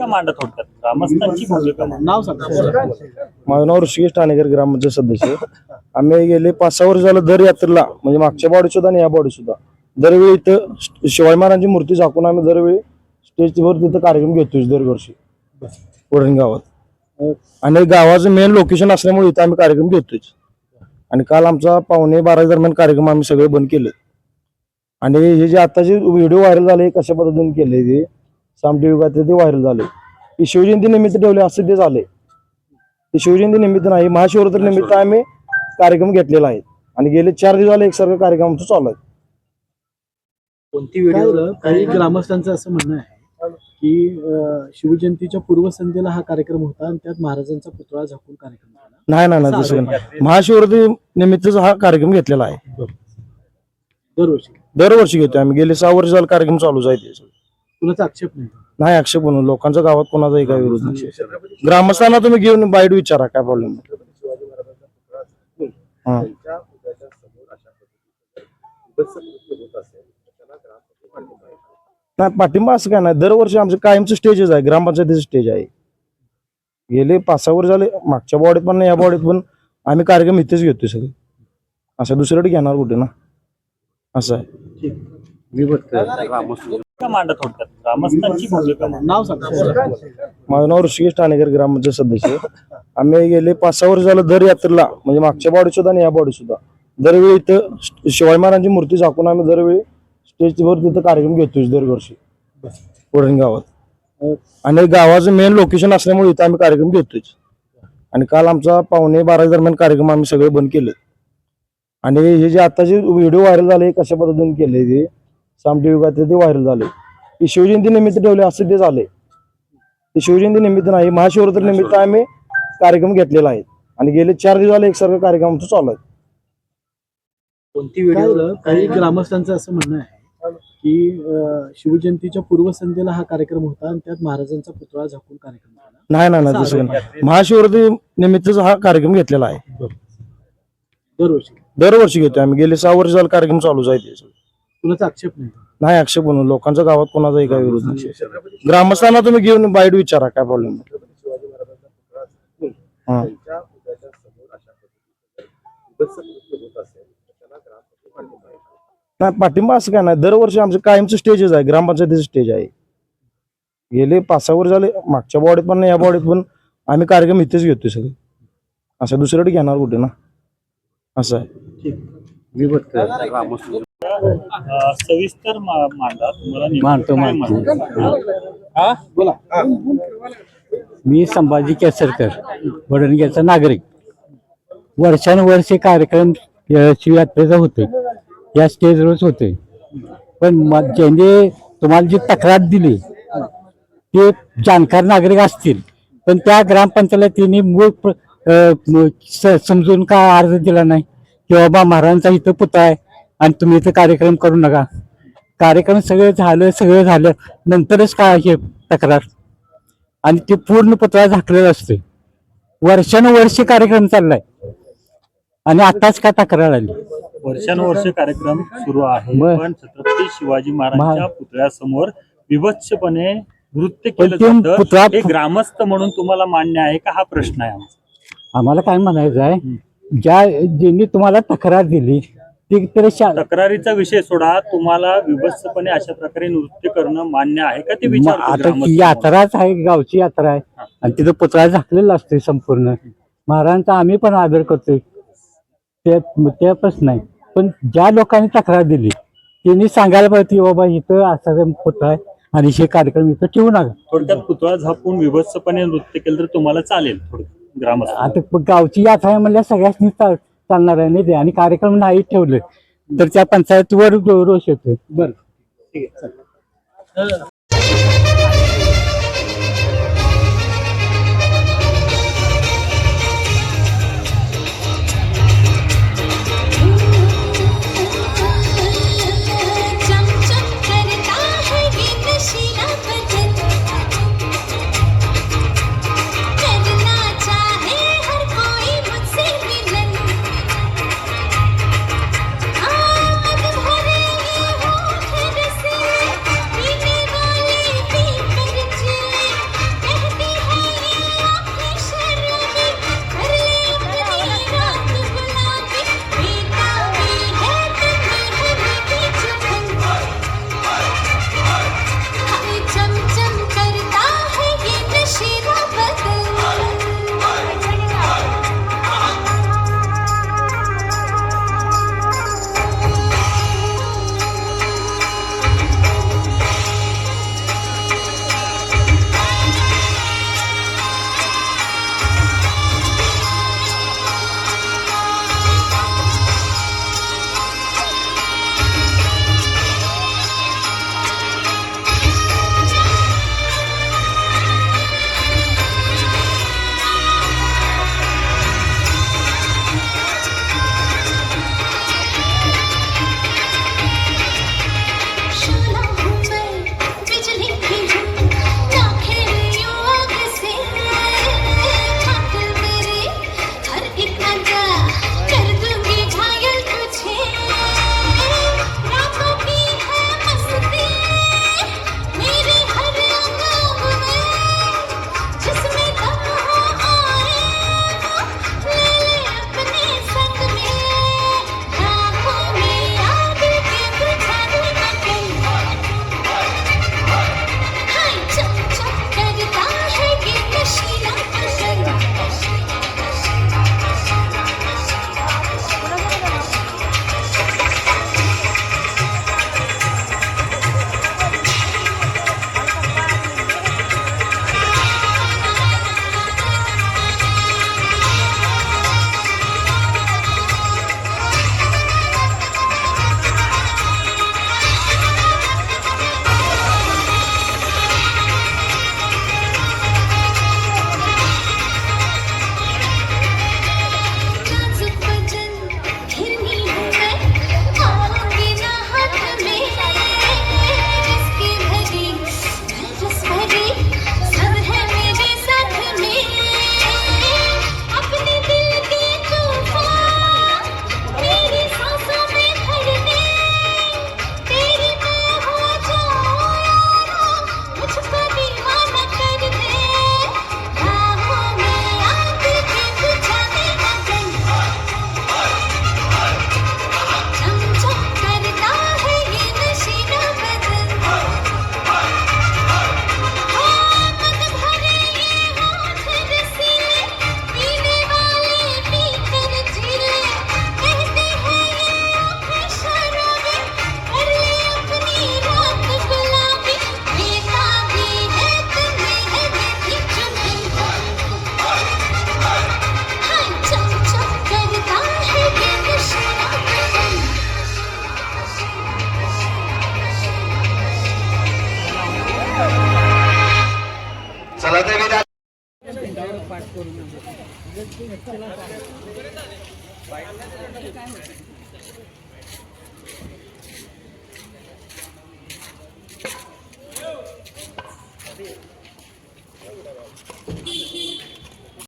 भूमिका मांडत थोडक्यात ग्रामस्थांची भूमिका. नाव सांगा. माझं नाव ऋषिकेश ठाणेकर ग्रामपंचायत सदस्य. आम्ही गेले पाच सहा वर्ष झालं दर यात्रेला म्हणजे मागच्या बॉडी सुद्धा आणि या बॉडी सुद्धा. दरवेळी इथं श- शिवाजी महाराजांची मूर्ती झाकून आम्ही दरवेळी स्टेजवर तिथं कार्यक्रम घेतोय दरवर्षी. वडण गावात. आणि गावाचं मेन लोकेशन असल्यामुळे इथं आम्ही कार्यक्रम घेतोय आणि काल आमचा पावणे बारा दरम्यान कार्यक्रम आम्ही सगळे बंद केले. आणि हे जे आता जे व्हिडिओ व्हायरल झाले कशा पद्धतीने केले ते साम युगात ते व्हायरल झाले. हे शिवजयंती निमित्त ठेवले असं ते झाले. ते शिवजयंती निमित्त नाही महाशिवरात्री निमित्त आम्ही कार्यक्रम घेतलेला आहे. आणि गेले चार दिवस झाले एकसारखं कार्यक्रम आमचं चालू आहे. कोणती व्हिडिओ काही ग्रामस्थांचं असं म्हणणं आहे की शिवजयंतीच्या पूर्वसंध्येला हा कार्यक्रम होता आणि त्यात महाराजांचा पुतळा झाकून कार्यक्रम झाला. नाही नाही नाही तसं नाही. महाशिवरात्री निमित्तचा हा कार्यक्रम घेतलेला आहे. दरवर्षी. दरवर्षी घेतो आम्ही. गेले सहा वर्ष झालं कार्यक्रम चालूच आहे ते. कुणाचा आक्षेप नाही? नाही आक्षेप म्हणून लोकांच्या गावात कोणाचाही काही विरोध नाही. ग्रामस्थांना तुम्ही घेऊन बाईट विचारा काय प्रॉब्लेम नाही. पाठिंबा असं काय नाही. दरवर्षी आमचं कायमचं स्टेजच आहे ग्रामपंचायतीचं स्टेज आहे. गेले पाच सहा वर्ष झाले मागच्या बॉडीत पण नाही या बॉडीत पण. आम्ही कार्यक्रम इथेच घेतोय सगळे. असं दुसरीकडे घेणार कुठे ना? असं आहे. भूमिका मांडा थोडक्यात ग्रामस्थांची भूमिका मांडा. नाव सांगा माझं नाव ऋषिकेश ठाणेकर ग्रामपंचायत सदस्य आम्ही गेले पाच सहा वर्ष झालं दर यात्रेला म्हणजे मागच्या बॉडी सुद्धा आणि या बॉडी सुद्धा. दरवेळी इथं शिवाजी महाराजांची मूर्ती झाकून आम्ही दरवेळी स्टेजवर तिथं कार्यक्रम घेतोय दरवर्षी. वडण गावात. आणि गावाचं मेन लोकेशन असल्यामुळे इथं आम्ही कार्यक्रम घेतोय आणि काल आमचा पावणे बारा दरम्यान कार्यक्रम आम्ही सगळे बंद केले आणि हे जे आता जे व्हिडिओ व्हायरल झाले कशा पद्धतीने केले ते साम युगात ते व्हायरल झाले. हे शिवजयंती निमित्त ठेवले असं ते झाले. ते शिवजयंती निमित्त नाही महाशिवरात्री निमित्त आम्ही कार्यक्रम घेतलेला आहे. आणि गेले चार दिवस झाले एकसारखं कार्यक्रम आमचं चालू आहे. कोणती व्हिडिओ काही ग्रामस्थांचं असं म्हणणं आहे की शिवजयंतीच्या पूर्वसंध्येला हा कार्यक्रम होता आणि त्यात महाराजांचा पुतळा झाकून कार्यक्रम झाला. नाही नाही नाही तसं नाही. महाशिवरात्री निमित्तचा हा कार्यक्रम घेतलेला आहे. दरवर्षी. दरवर्षी घेतो आम्ही. गेले सहा वर्ष झालं कार्यक्रम चालूच आहे ते. कुणाचा आक्षेप नाही? नाही आक्षेप म्हणून लोकांच्या गावात कोणाचाही काही विरोध नाही. ग्रामस्थांना तुम्ही घेऊन बाईट विचारा काय प्रॉब्लेम हा नाही पाठिंबा असं काय नाही. दरवर्षी आमचं कायमचं स्टेजच आहे. ग्रामपंचायतीचं स्टेज आहे. गेले पाच सहा वर्ष झाले. मागच्या बॉडीत पण नाही या बॉडीत पण आम्ही कार्यक्रम इथेच घेतोय सगळे. असं दुसरीकडे घेणार कुठे ना? असं आहे. सविस्तर मा- मांडा. मांडतो? मी संभाजी केसरकर वडणग्याचा नागरिक. वर्षानुवर्षे कार्यक्रम शिवयात्रेचा होते या स्टेजवरच होते पण ज्यांनी तुम्हाला जी तक्रार दिली ते जाणकार नागरिक असतील. पण त्या ग्रामपंचायतीने मूळ समजून का अर्ज दिला नाही? की बाबा महाराजांचा इथं पुतळा आहे. आणि तुम्ही इथं कार्यक्रम करू नका. कार्यक्रम सगळं झालं सगळं झालं. नंतरच काय हे तक्रार? आणि ते पूर्ण पुतळा झाकलेला असते वर्षानुवर्षे कार्यक्रम चाललाय. आणि आताच काय तक्रार आली? वर्षानुवर्ष कार्यक्रम सुरू आहे. पण छत्रपती शिवाजी महाराजांच्या महा- पुतळ्यासमोर विभत्सपणे नृत्य केलं जातं. हे ग्रामस्थ म्हणून तुम्हाला मान्य आहे का? हा प्रश्न आहे आम्हाला काय म्हणायचं आहे? ज्या ज्यांनी तुम्हाला तक्रार दिली ती तर शा- तक्रारीचा विषय सोडा. तुम्हाला विभत्सपणे अशा प्रकारे नृत्य करणं मान्य आहे का ते मग विचारतो आता ग्रामस्थ ती यात्राच आहे गावची यात्रा आहे. आणि तिथं पुतळा झाकलेला असतोय संपूर्ण. महाराजांचा आम्ही पण आदर करतोय. ते ते प्रश्न नाही. पण ज्या लोकांनी तक्रार दिली त्यांनी सांगायला पाहिजे की बाबा इथं असा पुतळा आहे आणि हे कार्यक्रम इथं ठेवू नका. थोडक्यात पुतळा झापून विभत्सपणे नृत्य केलं तर तुम्हाला चालेल थोडक्यात ग्रामस्थ आता गावची यात्रा आहे म्हणल्या सगळ्यांनी चा- चालणार आहे ते. आणि कार्यक्रम नाही ठेवले तर त्या पंचायतीवर रोष येतोय. बरं. ठीक आहे करून